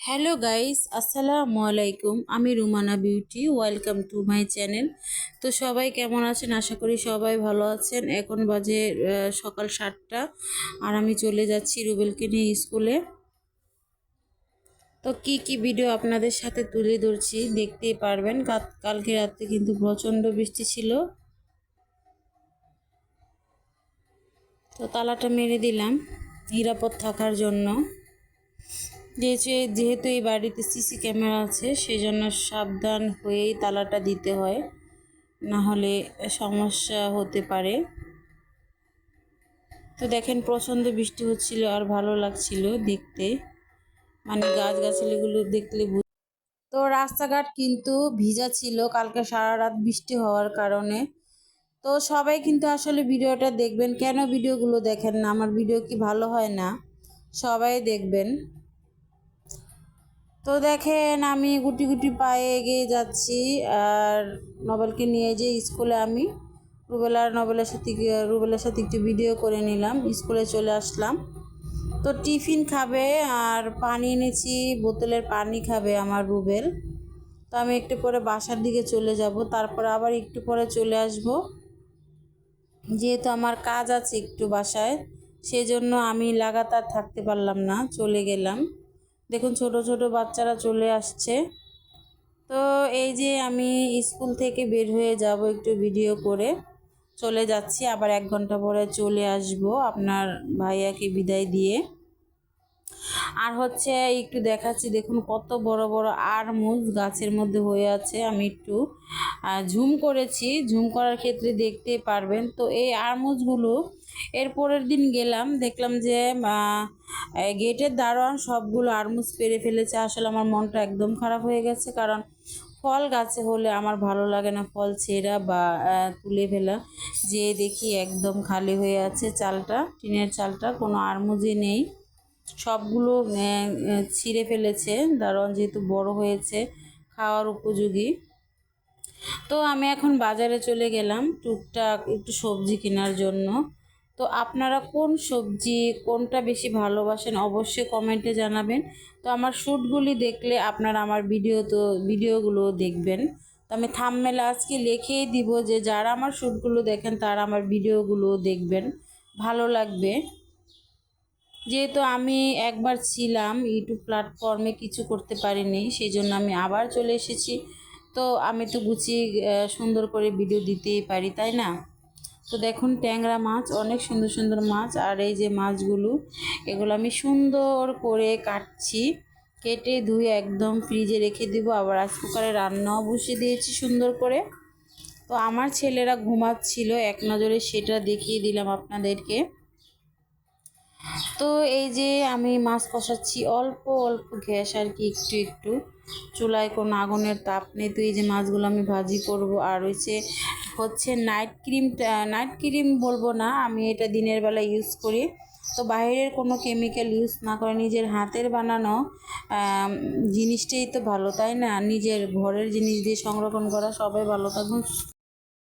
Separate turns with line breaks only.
Hello guys আসসালামু আলাইকুম আমি Rumana Beauty. Welcome to my channel তো সবাই কেমন আছেন? আশা করি সবাই ভালো আছেন। এখন বাজে সকাল সাতটা। আর আমি চলে যাচ্ছি রুবেলকে নিয়ে স্কুলে তো কি কি ভিডিও আপনাদের সাথে তুলে ধরছি দেখতেই পারবেন। কালকে রাতে কিন্তু প্রচণ্ড বৃষ্টি ছিল। তো তালাটা মেরে দিলাম। নিরাপদ থাকার জন্য। যেহেতু যেহেতু এই বাড়িতে সিসি ক্যামেরা আছে সেই জন্য সাবধান হয়েই তালাটা দিতে হয়। না হলে সমস্যা হতে পারে। তো দেখেন, প্রচণ্ড বৃষ্টি হচ্ছিল আর ভালো লাগছিল দেখতে। মানে গাছগাছালিগুলো দেখলে তো রাস্তাঘাট কিন্তু ভিজা ছিল, কালকে সারা রাত বৃষ্টি হওয়ার কারণে। তো সবাই কিন্তু আসলে ভিডিওটা দেখবেন। কেন ভিডিওগুলো দেখেন না? আমার ভিডিও কি ভালো হয় না? সবাই দেখবেন। তো দেখেন আমি গুটি গুটি পায়ে এগিয়ে যাচ্ছি আর নবেলকে নিয়ে যে স্কুলে আমি রুবেল আর নবেলের সাথে রুবেলের সাথে একটু ভিডিও করে নিলাম, স্কুলে চলে আসলাম। তো টিফিন খাবে আর পানি এনেছি, বোতলের পানি খাবে আমার রুবেল। তো আমি একটু পরে বাসার দিকে চলে যাব, তারপর আবার একটু পরে চলে আসব। যেহেতু আমার কাজ আছে একটু বাসায়, সেজন্য আমি লাগাতার থাকতে পারলাম না, চলে গেলাম। দেখুন, ছোট ছোট বাচ্চারা চলে আসছে। তো এই যে আমি স্কুল থেকে বের হয়ে যাব একটু ভিডিও করে। চলে যাচ্ছি, আবার এক ঘণ্টা পরে চলে আসব আপনার ভাইয়াকে বিদায় দিয়ে। আর হচ্ছে একটু দেখাচ্ছি, দেখুন কত বড় বড় আরমুজ গাছের মধ্যে হয়ে আছে। আমি একটু ঝুম করেছি। ঝুম করার ক্ষেত্রে দেখতে পারবেন। তো এই আরমুজগুলো এর পরের দিন গেলাম, দেখলাম যে গেটের দারোয়ান সবগুলো আরমুজ পেরে ফেলেছে। আসলে আমার মনটা একদম খারাপ হয়ে গেছে, কারণ ফল গাছে হলে আমার ভালো লাগে না ফল ছেঁড়া বা তুলে ফেলা। যে দেখি একদম খালি হয়ে আছে চালটা, টিনের চালটা, কোনো আরমুজই নেই। সবগুলো ছিঁড়ে ফেলেছে। দারোয়ান যেহেতু বড় হয়েছে, খাওয়ার উপযোগী। তো আমি এখন বাজারে চলে গেলাম টুকটাক একটু সবজি কেনার জন্য। তো আপনারা কোন সবজি, কোনটা বেশি ভালোবাসেন অবশ্যই কমেন্টে জানাবেন। তো আমার শ্যুটগুলি দেখলে আপনারা আমার ভিডিও তো, ভিডিওগুলো দেখবেন। তো আমি থামমেলে আজকে লিখেই দিব যে, যারা আমার শ্যুটগুলো দেখেন তারা আমার ভিডিওগুলো দেখবেন। ভালো লাগবে। যেহেতু আমি একবার ছিলাম ইউটিউব প্ল্যাটফর্মে কিছু করতে পারিনি সেই জন্য আমি আবার চলে এসেছি। তো আমি তো গুছিয়ে সুন্দর করে ভিডিও দিতেই পারি, তাই না? তো দেখুন, ট্যাংরা মাছ, অনেক সুন্দর সুন্দর মাছ, আর এই যে মাছগুলো, এগুলো আমি সুন্দর করে কাটছি, কেটে ধুয়ে একদম ফ্রিজে রেখে দিব, আবার রাইস কুকারে রান্নাও বসিয়ে দিয়েছি সুন্দর করে। তো আমার ছেলেরা ঘুমাচ্ছিল, এক নজরে সেটা দেখিয়ে দিলাম আপনাদেরকে। তো এই যে আমি মাছ কষাচ্ছি অল্প অল্প গ্যাস আর কি একটু একটু। চুলায় কোনো আগুনের তাপ নেই, তো এই যে মাছগুলো আমি ভাজি করব। আর হচ্ছে হচ্ছে নাইট ক্রিমটা নাইট ক্রিম বলব না, আমি এটা দিনের বেলা ইউজ করি। তো বাইরের কোনো কেমিক্যাল ইউজ না করে নিজের হাতের বানানো জিনিসটাই তো ভালো, তাই না? নিজের ঘরের জিনিস দিয়ে সংরক্ষণ করা সবাই ভালো থাকুন।